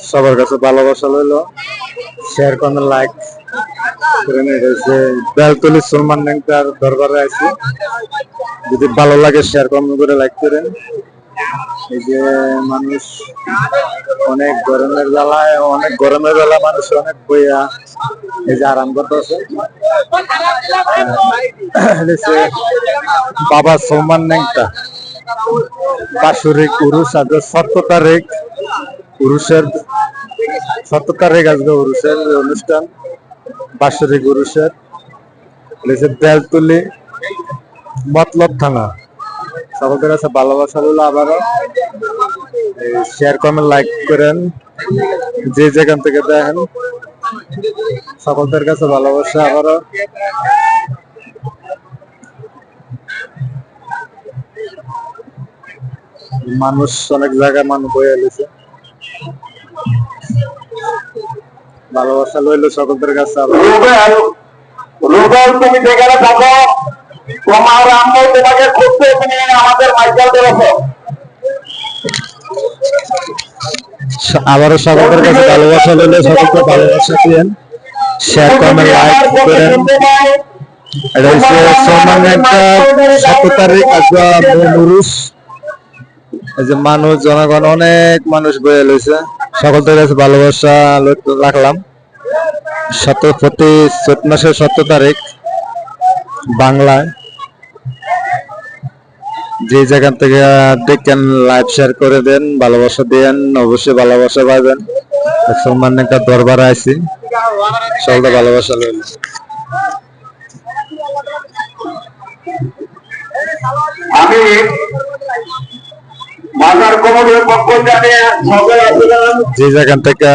সবার কাছে ভালোবাসা লইলো শেয়ার করেন লাইক করেন এটা বেলতলি সলমান নেংটার দরবারে আছি যদি ভালো লাগে শেয়ার কমেন্ট করে লাইক করেন। এই যে মানুষ অনেক গরমের বেলায়, অনেক গরমের বেলা মানুষ অনেক বইয়া এই যে আরাম করতেছে। বাবা সলমান নেংটা বাসুরিক উরুষ আজকে সত্তর তারিখ উরুষের সত্তর তারিখ আজকে উরুষের অনুষ্ঠান বাসুরিক উরুষের বেলতুলি মতলব থানা। সকলদের কাছে ভালোবাসা রইল আবারও। শেয়ার কমেন্ট লাইক করেন। যে যেখান থেকে দেখেন, সকলদের কাছে ভালোবাসা আবারও। মানুষ অনেক জায়গায় মানুষ বয়ে এলেছে ভালোবাসা লইলো সকলদের কাছে রুবেল তুমি যেখানে থাকো তোমার আম্মু তোমাকে খুঁজতে তুমি আমাদের মাইকেল করেছ আবারও সকলদের কাছে ভালোবাসা লইলো সকলকে ভালোবাসা দিয়েন। শেয়ার কমেন্ট লাইক করেন। এটা হচ্ছে সলমান একটা সত্তর তারিখ আজকে এই যে মানুষ জনগণ অনেক মানুষ বয়ে লইছে। সকলদের কাছে ভালোবাসা রাখলাম সত প্রতি চৈত মাসের সত্তর তারিখ বাংলায়। যে যেখান থেকে দেখেন লাইভ শেয়ার করে দেন, ভালোবাসা দেন, অবশ্যই ভালোবাসা পাবেন। সলমান একটা দরবার আইছি। সকলকে ভালোবাসা লইল আমি যে যেখান থেকে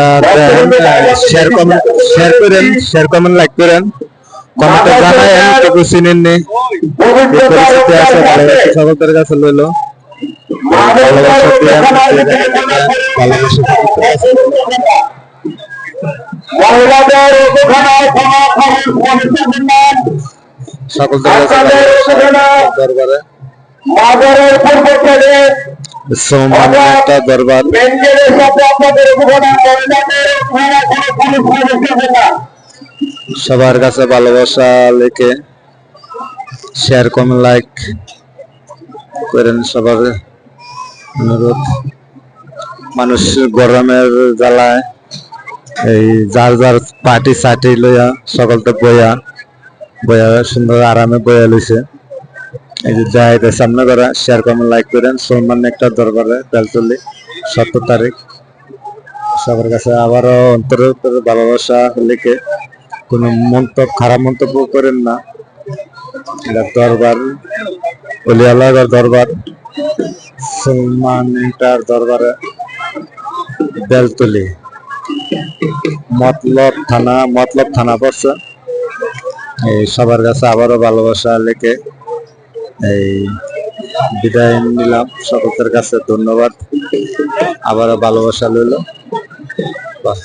শেয়ার কমেন্ট শেয়ার করেন শেয়ার কমেন্ট লাইক করেন কমেন্টে জানায়েন পরিস্থিতি আছে ভালোবাসা সকলদের কাছে লইলো ভালোবাসা দেন ভালোবাসা মহিলাদের ওখানে ক্ষমা ক্ষমা সকলদের দরবারে। মাজারের পূর্ব থেকে সলমান একটা দরবার সবার কাছে ভালোবাসা লেখে শেয়ার কমেন্ট লাইক করেন সবার অনুরোধ। মানুষ গরমের জ্বালায় এই যার যার পার্টি সাটি লইয়া সকলতে বইয়া বইয়া সুন্দর আরামে বইয়া লইছে। এই যে যাইতে সামনে করা শেয়ার কমেন্ট লাইক করেন। সলমান একটা দরবারে বেলতলি সত্তর তারিখ। সবার কাছে আবারও অন্তর ভালোবাসা লিখে কোনো মন্তব্য, খারাপ মন্তব্য করেন না। এটা দরবার অলিয়ালাগর দরবার, সলমান ইন্টার দরবারে বেলতলি। মতলব থানা মতলব থানা পড়ছে। এই সবার কাছে আবারও ভালোবাসা লেখে এই বিদায় নিলাম সকলের কাছে ধন্যবাদ। আবারও ভালোবাসা লইল। বাস